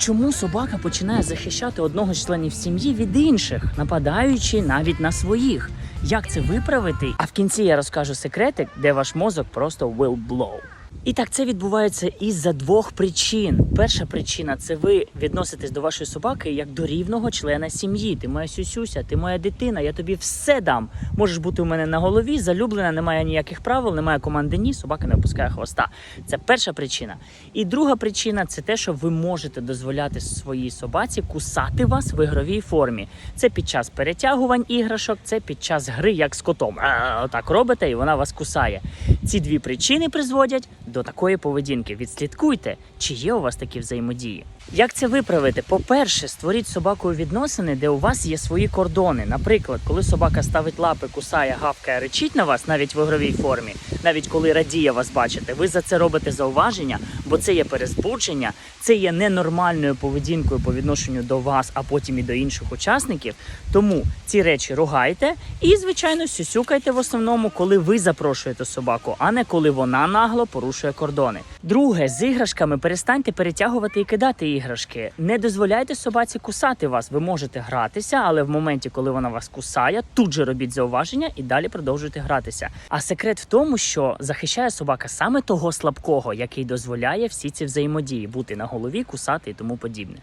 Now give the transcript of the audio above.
Чому собака починає захищати одного з членів сім'ї від інших, нападаючи навіть на своїх? Як це виправити? А в кінці я розкажу секретик, де ваш мозок просто will blow. І так це відбувається із-за двох причин. Перша причина це ви відноситесь до вашої собаки як до рівного члена сім'ї. Ти моя сюсюся, ти моя дитина, я тобі все дам. Можеш бути у мене на голові, залюблена, немає ніяких правил, немає команди ні, собака не опускає хвоста. Це перша причина. І друга причина це те, що ви можете дозволяти своїй собаці кусати вас в ігровій формі. Це під час перетягувань іграшок, це під час гри, як з котом. А, Отак робите, і вона вас кусає. Ці дві причини призводять до такої поведінки. Відслідкуйте, чи є у вас такі взаємодії. Як це виправити? По-перше, створіть собакою відносини, де у вас є свої кордони. Наприклад, коли собака ставить лапи, кусає, гавкає, речить на вас навіть в ігровій формі, навіть коли радіє вас бачити, ви за це робите зауваження, бо це є перезбудження, це є ненормальною поведінкою по відношенню до вас, а потім і до інших учасників. Тому ці речі ругайте і, звичайно, сюсюкайте в основному, коли ви запрошуєте собаку, а не коли вона нагло порушує кордони. Друге, з іграшками перестаньте перетягувати і кидати іграшки. Не дозволяйте собаці кусати вас. Ви можете гратися, але в моменті, коли вона вас кусає, тут же робіть зауваження і далі продовжуйте гратися. А секрет в тому, що захищає собака саме того слабкого, який дозволяє всі ці взаємодії бути на голові, кусати і тому подібне.